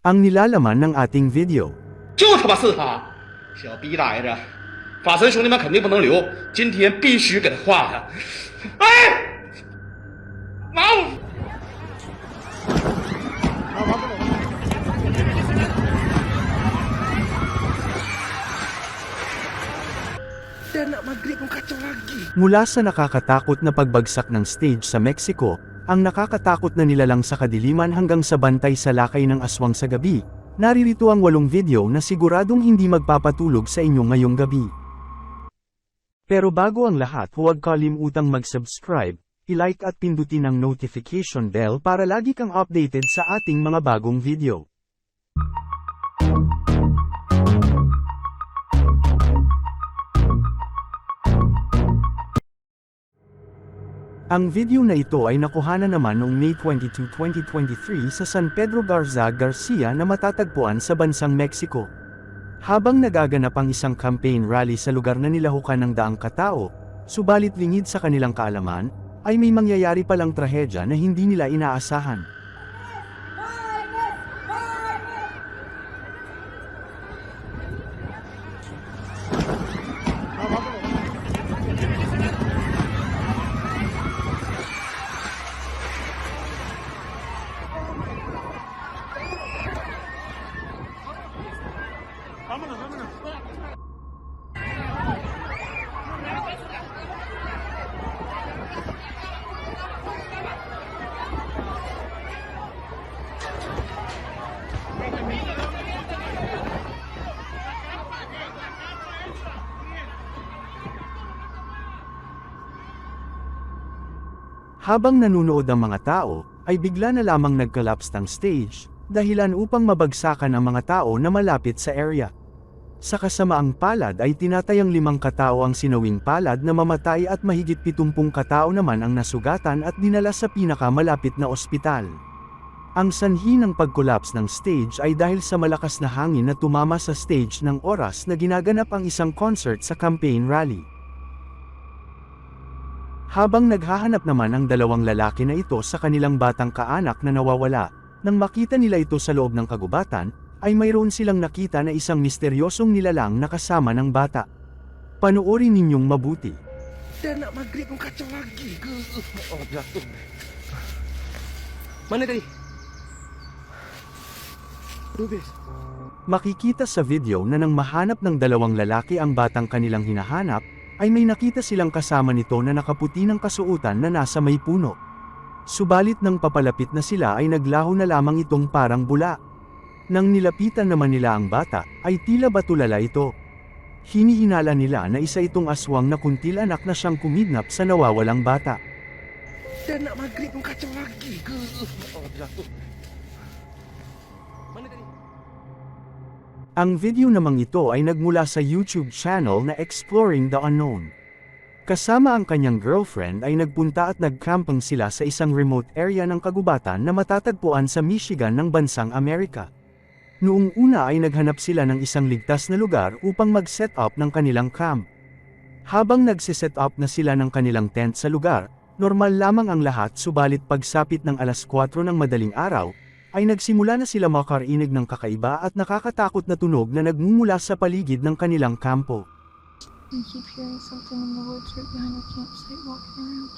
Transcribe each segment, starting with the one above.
Ang nilalaman ng ating video. 就他妈是他，小逼崽子！法神兄弟们肯定不能留，今天必须给他画上。哎，妈！ Dan nak maghrib pun kacau lagi. Mula sa nakakatakot na pagbagsak ng stage sa Mexico, ang nakakatakot na nilalang sa kadiliman hanggang sa bantay sa lakay ng aswang sa gabi, naririto ang walong video na siguradong hindi magpapatulog sa inyo ngayong gabi. Pero bago ang lahat huwag kalimutang mag-subscribe, i-like at pindutin ang notification bell para lagi kang updated sa ating mga bagong video. Ang video na ito ay nakuha naman noong May 22, 2023 sa San Pedro Garza Garcia na matatagpuan sa bansang Mexico. Habang nagaganap ang isang campaign rally sa lugar na nilahukan ng daang katao, subalit lingid sa kanilang kaalaman, ay may mangyayari palang trahedya na hindi nila inaasahan. Habang nanunood ang mga tao, ay bigla na lamang nag-collapse ang stage, dahilan upang mabagsakan ang mga tao na malapit sa area. Sa kasamaang palad ay tinatayang limang katao ang sinawing palad na mamatay at mahigit pitumpung katao naman ang nasugatan at dinala sa pinakamalapit na ospital. Ang sanhi ng pag-collapse ng stage ay dahil sa malakas na hangin na tumama sa stage ng oras na ginaganap ang isang concert sa campaign rally. Habang naghahanap naman ang dalawang lalaki na ito sa kanilang batang kaanak na nawawala, nang makita nila ito sa loob ng kagubatan, ay mayroon silang nakita na isang misteryosong nilalang na kasama ng bata. Panoorin ninyong mabuti. Dan nak maghrib pun kacau lagi ke? Oh, jatuh. Mana tadi? Rubis. Makikita sa video na nang mahanap ng dalawang lalaki ang batang kanilang hinahanap, ay may nakita silang kasama nito na nakaputi ng kasuotan na nasa may puno. Subalit nang papalapit na sila ay naglaho na lamang itong parang bula. Nang nilapitan naman nila ang bata, ay tila batulala ito. Hinihinala nila na isa itong aswang na kuntil anak na siyang kumidnap sa nawawalang bata. Dan nak maghrib pun kacau lagi ke? Mana tadi? Ang video namang ito ay nagmula sa YouTube channel na Exploring the Unknown. Kasama ang kanyang girlfriend ay nagpunta at nagcamping sila sa isang remote area ng kagubatan na matatagpuan sa Michigan ng bansang Amerika. Noong una ay naghanap sila ng isang ligtas na lugar upang mag-set up ng kanilang camp. Habang nagsiset up na sila ng kanilang tent sa lugar, normal lamang ang lahat subalit pagsapit ng alas 4 ng madaling araw, ay nagsimula na sila makarinig ng kakaiba at nakakatakot na tunog na nagmumula sa paligid ng kanilang kampo. I keep hearing something in the woods right behind our campsite walking around.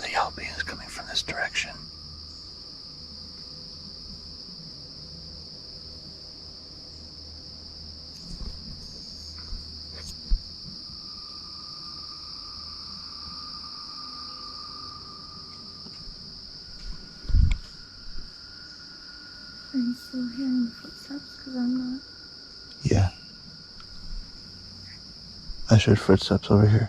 The yelping is coming from this direction. Are you still hearing the footsteps? Because I'm not. Yeah. I heard footsteps over here.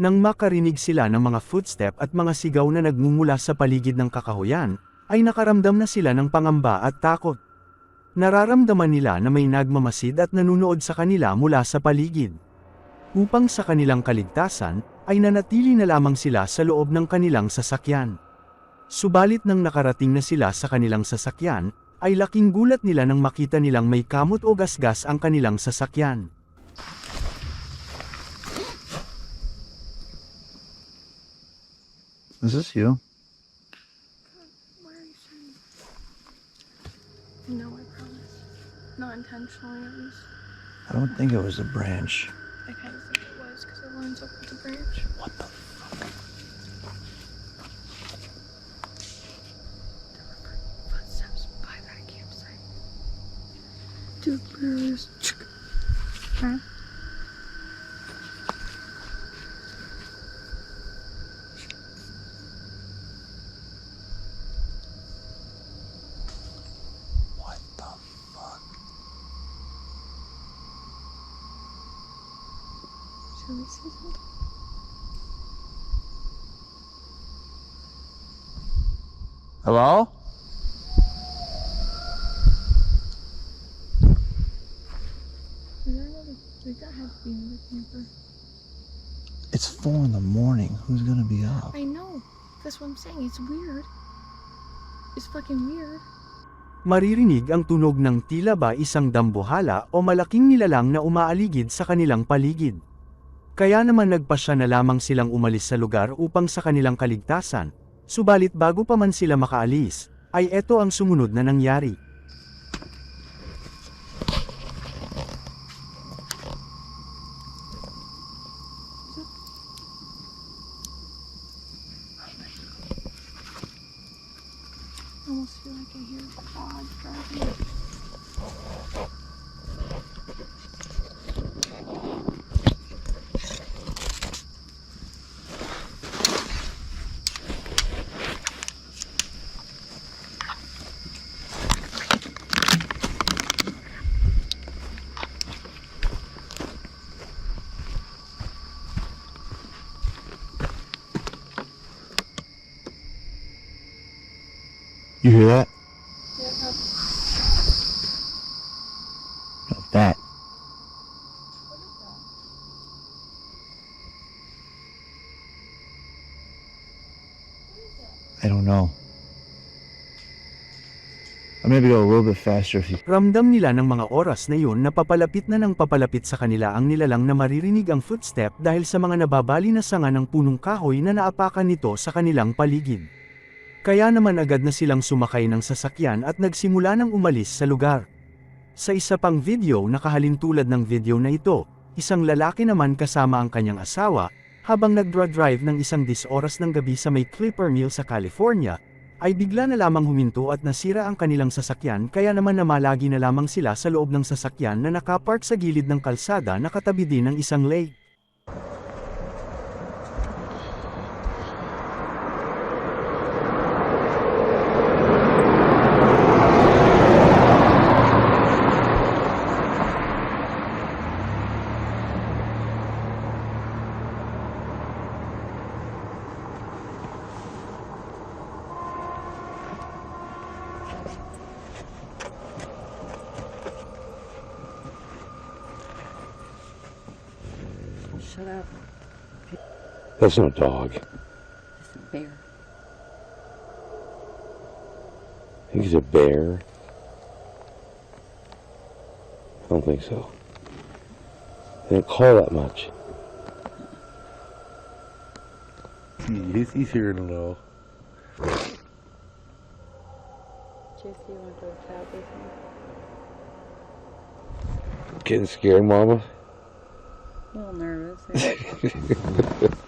Nang makarinig sila ng mga footstep at mga sigaw na nagmumula sa paligid ng kakahuyan, ay nakaramdam na sila ng pangamba at takot. Nararamdaman nila na may nagmamasid at nanunood sa kanila mula sa paligid. Upang sa kanilang kaligtasan, ay nanatili na lamang sila sa loob ng kanilang sasakyan. Subalit nang nakarating na sila sa kanilang sasakyan, ay laking gulat nila nang makita nilang may kamot o gasgas ang kanilang sasakyan. Is this you? No, I promise. Not intentionally, at least. I don't think it was a branch. I kind of think it was because everyone's up with the branch. What the Dude, literally just. Huh? What the fuck? Should we see something? Hello? Is there another? Like that had to be another camper. It's four in the morning. Who's gonna be up? I know. That's what I'm saying. It's weird. It's fucking weird. Maririnig ang tunog ng tila ba isang dambuhala o malaking nilalang na umaaligid sa kanilang paligid. Kaya naman nagpasya na lamang silang umalis sa lugar upang sa kanilang kaligtasan, subalit bago pa man sila makaalis, ay eto ang sumunod na nangyari. You hear that? Yeah, No, that? I don't know. I'm gonna go a little bit faster if you. Ramdam nila ng mga oras na yun na papalapit na ng papalapit sa kanila ang nilalang na maririnig ang footstep dahil sa mga nababali na sanga ng punong kahoy na naapakan nito sa kanilang paligid. Kaya naman agad na silang sumakay ng sasakyan at nagsimula ng umalis sa lugar. Sa isa pang video nakahalin tulad ng video na ito, isang lalaki naman kasama ang kanyang asawa, habang nagdra-drive ng isang dis oras ng gabi sa may Clipper Mill sa California, ay bigla na lamang huminto at nasira ang kanilang sasakyan kaya naman namalagi na lamang sila sa loob ng sasakyan na nakapark sa gilid ng kalsada na katabi din ng isang lake. Shut up. That's no dog. It's a bear. I think he's a bear. I don't think so. They don't call that much. Hmm, he's, he's here to know. Jesse, you want to go chat with me? Getting scared, Mama? A little nervous. eh?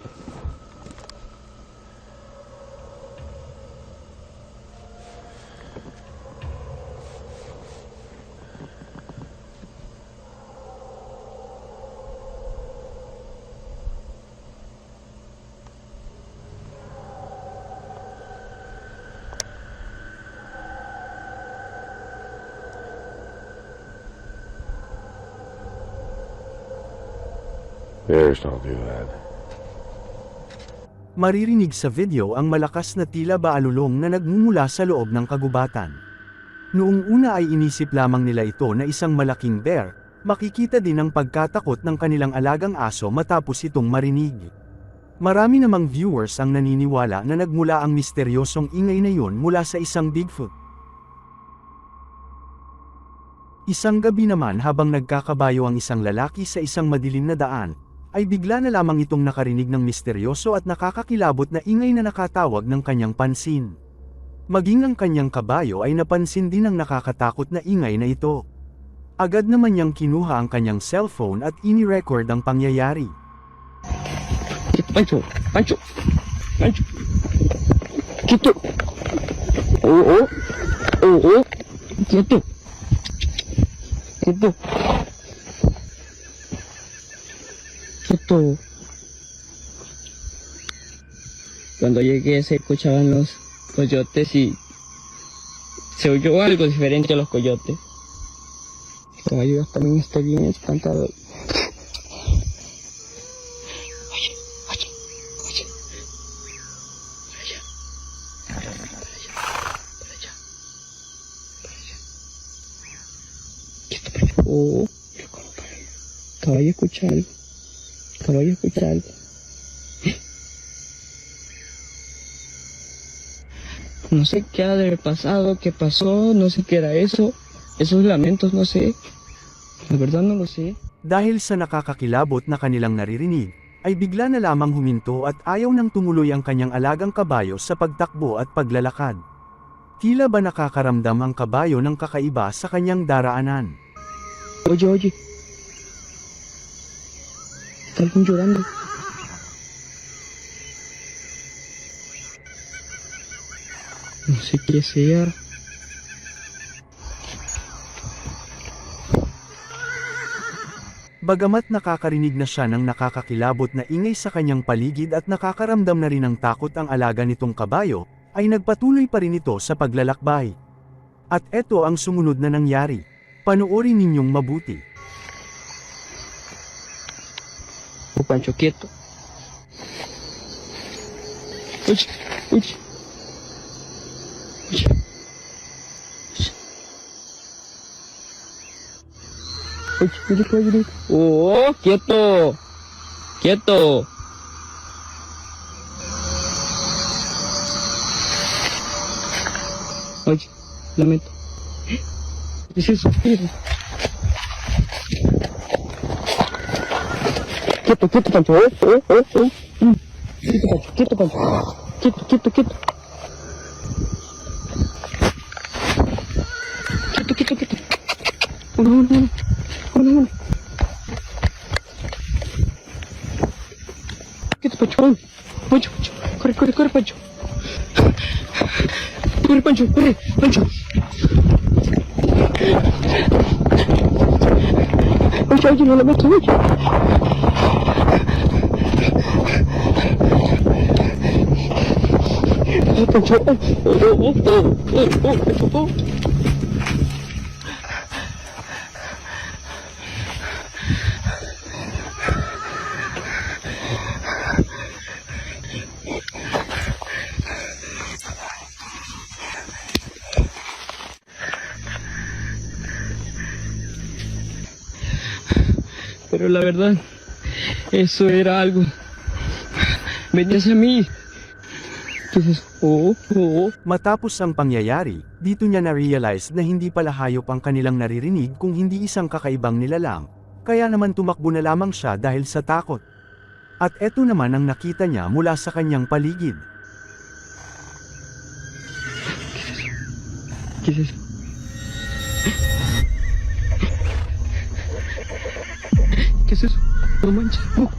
Bears don't do that. Maririnig sa video ang malakas na tila ba alulong na nagmumula sa loob ng kagubatan. Noong una ay inisip lamang nila ito na isang malaking bear, makikita din ang pagkatakot ng kanilang alagang aso matapos itong marinig. Marami namang viewers ang naniniwala na nagmula ang misteryosong ingay na yun mula sa isang Bigfoot. Isang gabi naman habang nagkakabayo ang isang lalaki sa isang madilim na daan, ay bigla na lamang itong nakarinig ng misteryoso at nakakakilabot na ingay na nakatawag ng kanyang pansin. Maging ang kanyang kabayo ay napansin din ang nakakatakot na ingay na ito. Agad naman niyang kinuha ang kanyang cellphone at ini-record ang pangyayari. Pancho. Pancho. Pancho. Quieto. Oh, oh. Oh, oh. Cuando llegué se escuchaban los coyotes y se oyó algo diferente a los coyotes. Caballo, también estoy bien espantado. Oye, oye, oye. Para allá. Para allá. Para allá. Para allá. Para escucha algo. Caballo escucha algo. No sé qué ha de haber pasado, qué pasó, no sé qué era eso. Esos lamentos, no sé. La verdad no lo sé. Dahil sa nakakakilabot na kanilang naririnig, ay bigla na lamang huminto at ayaw nang tumuloy ang kanyang alagang kabayo sa pagtakbo at paglalakad. Tila ba nakakaramdam ang kabayo ng kakaiba sa kanyang daraanan? Oye, oye. Está alguien llorando. No sé qué sea. Bagamat nakakarinig na siya ng nakakakilabot na ingay sa kanyang paligid at nakakaramdam na rin ng takot ang alaga nitong kabayo, ay nagpatuloy pa rin ito sa paglalakbay. At eto ang sumunod na nangyari. Panoorin ninyong mabuti. Panchoquito. Uchi, uchi. Uchi. Oh, quieto! Quieto! Oye, lamento. ¿Qué es eso? Hum. Quito, quito, quito. Quito, quito, quito. Quito, quito, quito. Quito, hum, hum, quito, quito. Uno, uno, uno, uno. Quito, pancho, uno. Pancho, pancho. Corre, corre, corre, pancho. Corre, pancho, corre, pancho. Pancho, ayúdame, no lo meto, pancho. Pero la verdad, eso era algo. Venía hacia mí. Oh, oh. Matapos ang pangyayari, dito niya na-realize na hindi pala hayop ang kanilang naririnig kung hindi isang kakaibang nilalang, kaya naman tumakbo na lamang siya dahil sa takot. At eto naman ang nakita niya mula sa kanyang paligid. ¿Qué es eso? ¿Qué es eso? No manches. Oh.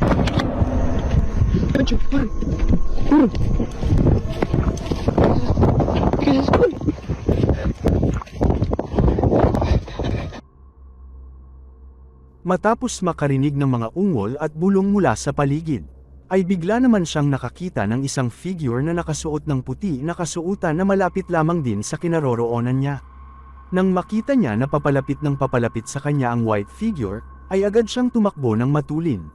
Pancho, corre. Corre. ¿Qué es eso? Matapos makarinig ng mga ungol at bulong mula sa paligid, ay bigla naman siyang nakakita ng isang figure na nakasuot ng puti na kasuotan na malapit lamang din sa kinaroroonan niya. Nang makita niya na papalapit ng papalapit sa kanya ang white figure, ay agad siyang tumakbo ng matulin.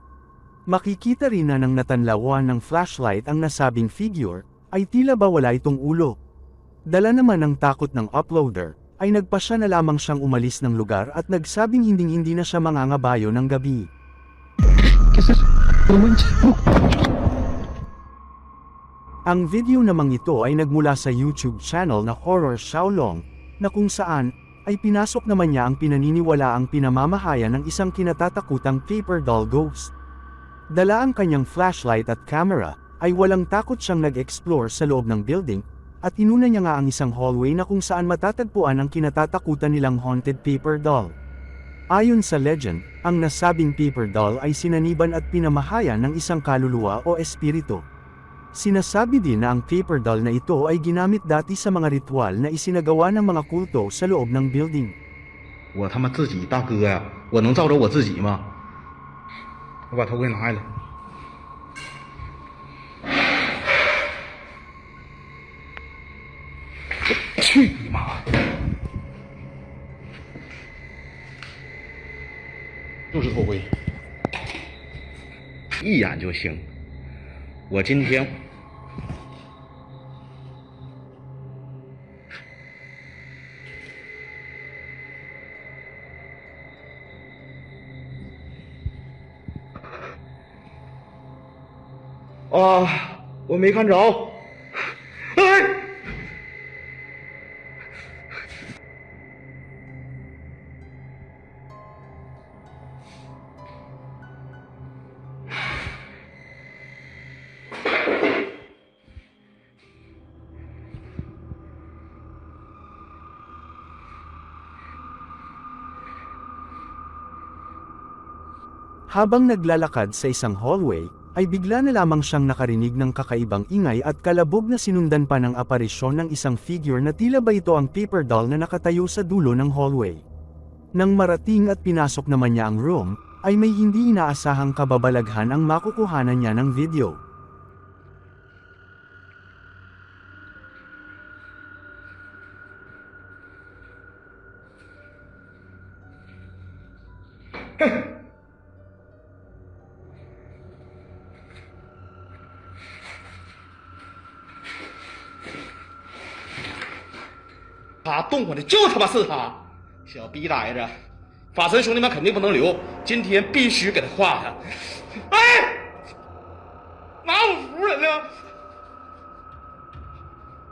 Makikita rin na nang natanlawan ng flashlight ang nasabing figure, ay tila ba wala itong ulo. Dala naman ng takot ng uploader, ay nagpasya na lamang siyang umalis ng lugar at nagsabing hinding-hindi na siya mangangabayo ng gabi. Ang video namang ito ay nagmula sa YouTube channel na Horror Xiaolong, na kung saan, ay pinasok naman niya ang pinaniniwala ang pinamamahayan ng isang kinatatakutang paper doll ghost. Dala ang kanyang flashlight at camera, ay walang takot siyang nag-explore sa loob ng building, at inuna niya nga ang isang hallway na kung saan matatagpuan ang kinatatakutan nilang haunted paper doll. Ayon sa legend, ang nasabing paper doll ay sinaniban at pinamahayan ng isang kaluluwa o espiritu. Sinasabi din na ang paper doll na ito ay ginamit dati sa mga ritual na isinagawa ng mga kulto sa loob ng building. 我他妈自己大哥呀，我能照着我自己吗？ 我把头盔拿下来。去你妈！就是头盔，一眼就行。我今天啊，我没看着。哎，Habang naglalakad sa isang hallway, ay bigla na lamang siyang nakarinig ng kakaibang ingay at kalabog na sinundan pa ng aparisyon ng isang figure na tila ba ito ang paper doll na nakatayo sa dulo ng hallway. Nang marating at pinasok naman niya ang room, ay may hindi inaasahang kababalaghan ang makukuhanan niya ng video. 他动我的就他妈是他，小逼崽子！法神兄弟们肯定不能留，今天必须给他画上。哎，拿我服人呢！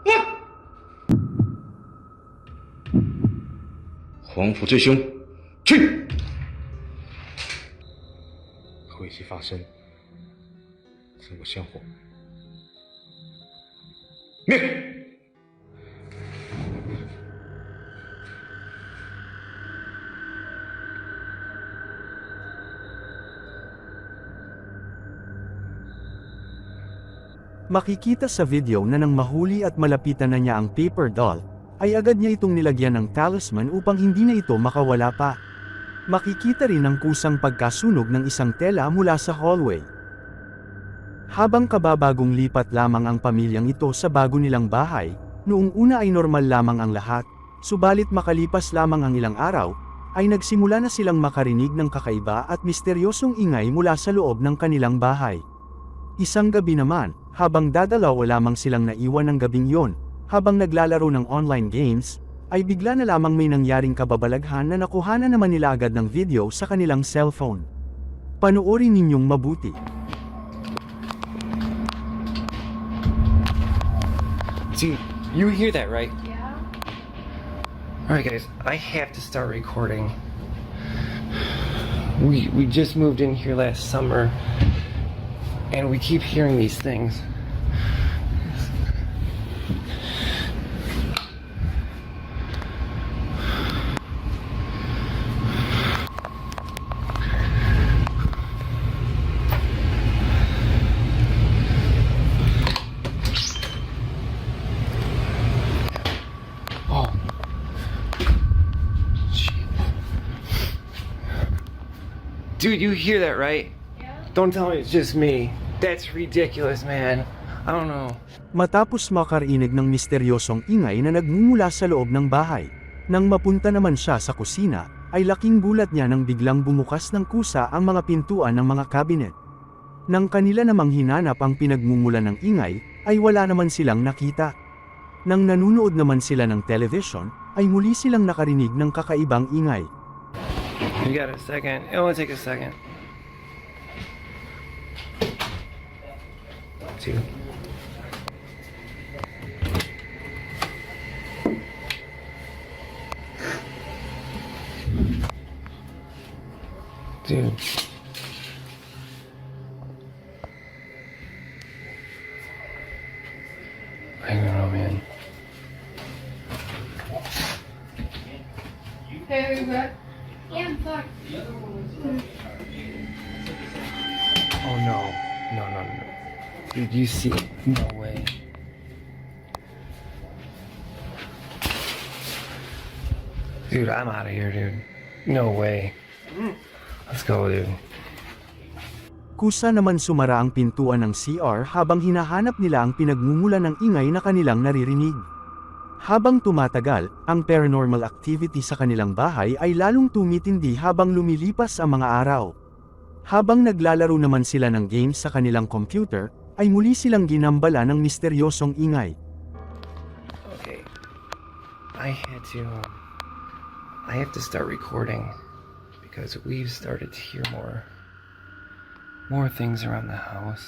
我黄埔最凶，去！晦气发生，自我香火，灭！Makikita sa video na nang mahuli at malapitan na niya ang paper doll, ay agad niya itong nilagyan ng talisman upang hindi na ito makawala pa. Makikita rin ang kusang pagkasunog ng isang tela mula sa hallway. Habang kababagong lipat lamang ang pamilyang ito sa bago nilang bahay, noong una ay normal lamang ang lahat, subalit makalipas lamang ang ilang araw, ay nagsimula na silang makarinig ng kakaiba at misteryosong ingay mula sa loob ng kanilang bahay. Isang gabi naman, habang dadalaw lamang silang naiwan ng gabing yon, habang naglalaro ng online games, ay bigla na lamang may nangyaring kababalaghan na nakuhanan naman nila agad ng video sa kanilang cellphone. Panoorin ninyong mabuti. Dude, you hear that, right? Yeah. Alright guys, I have to start recording. We we just moved in here last summer and we keep hearing these things. Oh. Dude, you hear that, right? Don't tell me it's just me. That's ridiculous, man. I don't know. Matapos makarinig ng misteryosong ingay na nagmumula sa loob ng bahay, nang mapunta naman siya sa kusina, ay laking gulat niya nang biglang bumukas ng kusa ang mga pintuan ng mga kabinet. Nang kanila namang hinanap ang pinagmumula ng ingay, ay wala naman silang nakita. Nang nanunood naman sila ng television, ay muli silang nakarinig ng kakaibang ingay. You got a second? It only take a second. Two. Dude. Dude, you see. No way. Dude, I'm out of here, dude. No way. Let's go, dude. Kusa naman sumara ang pintuan ng CR habang hinahanap nila ang pinagmumula ng ingay na kanilang naririnig. Habang tumatagal, ang paranormal activity sa kanilang bahay ay lalong tumitindi habang lumilipas ang mga araw. Habang naglalaro naman sila ng games sa kanilang computer, ay muli silang ginambala ng misteryosong ingay. Okay. I had to, um, I have to start recording because we've started to hear more, more things around the house.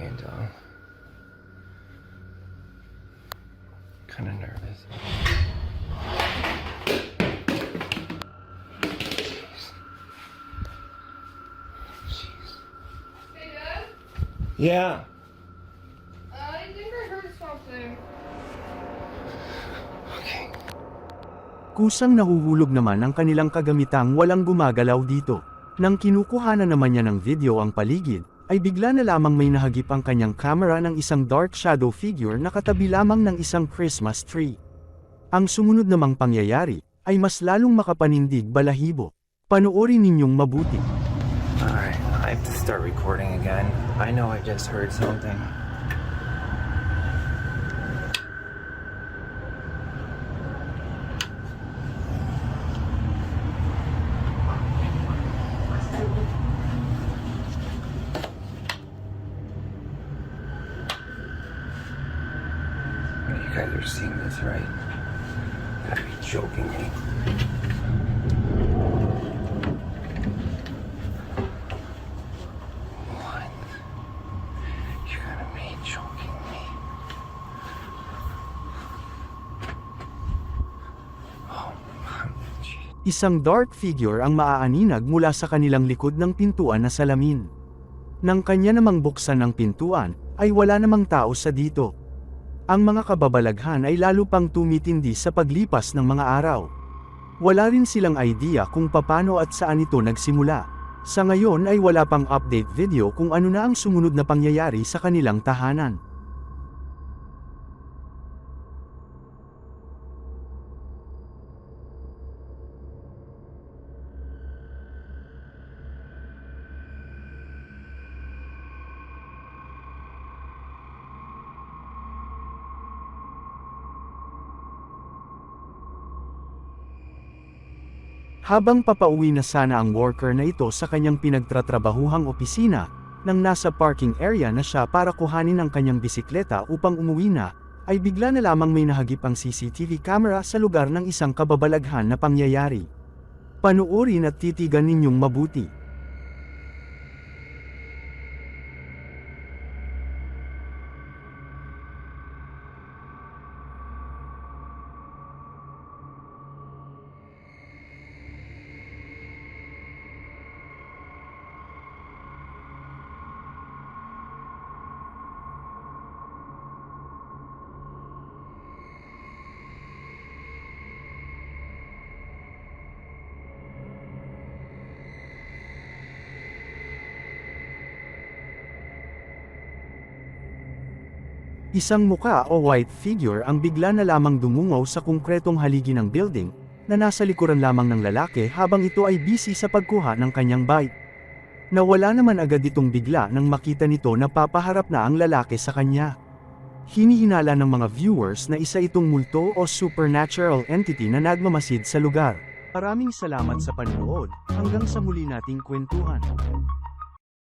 And, uh, kind of nervous. Yeah. Uh, I think I heard something. Okay. Kusang nahuhulog naman ang kanilang kagamitang walang gumagalaw dito. Nang kinukuha na naman niya ng video ang paligid, ay bigla na lamang may nahagip ang kanyang camera ng isang dark shadow figure na katabi lamang ng isang Christmas tree. Ang sumunod namang pangyayari, ay mas lalong makapanindig balahibo. Panoorin ninyong mabuti. Start recording again. I know I just heard something. Isang dark figure ang maaaninag mula sa kanilang likod ng pintuan na salamin. Nang kanya namang buksan ng pintuan, ay wala namang tao sa dito. Ang mga kababalaghan ay lalo pang tumitindi sa paglipas ng mga araw. Wala rin silang idea kung papano at saan ito nagsimula. Sa ngayon ay wala pang update video kung ano na ang sumunod na pangyayari sa kanilang tahanan. Habang papauwi na sana ang worker na ito sa kanyang pinagtratrabahuhang opisina, nang nasa parking area na siya para kuhanin ang kanyang bisikleta upang umuwi na, ay bigla na lamang may nahagip ang CCTV camera sa lugar ng isang kababalaghan na pangyayari. Panuorin at titigan ninyong mabuti. Isang muka o white figure ang bigla na lamang dumungaw sa konkretong haligi ng building, na nasa likuran lamang ng lalaki habang ito ay busy sa pagkuha ng kanyang bike. Nawala naman agad itong bigla nang makita nito na papaharap na ang lalaki sa kanya. Hinihinala ng mga viewers na isa itong multo o supernatural entity na nagmamasid sa lugar. Maraming salamat sa panonood, hanggang sa muli nating kwentuhan.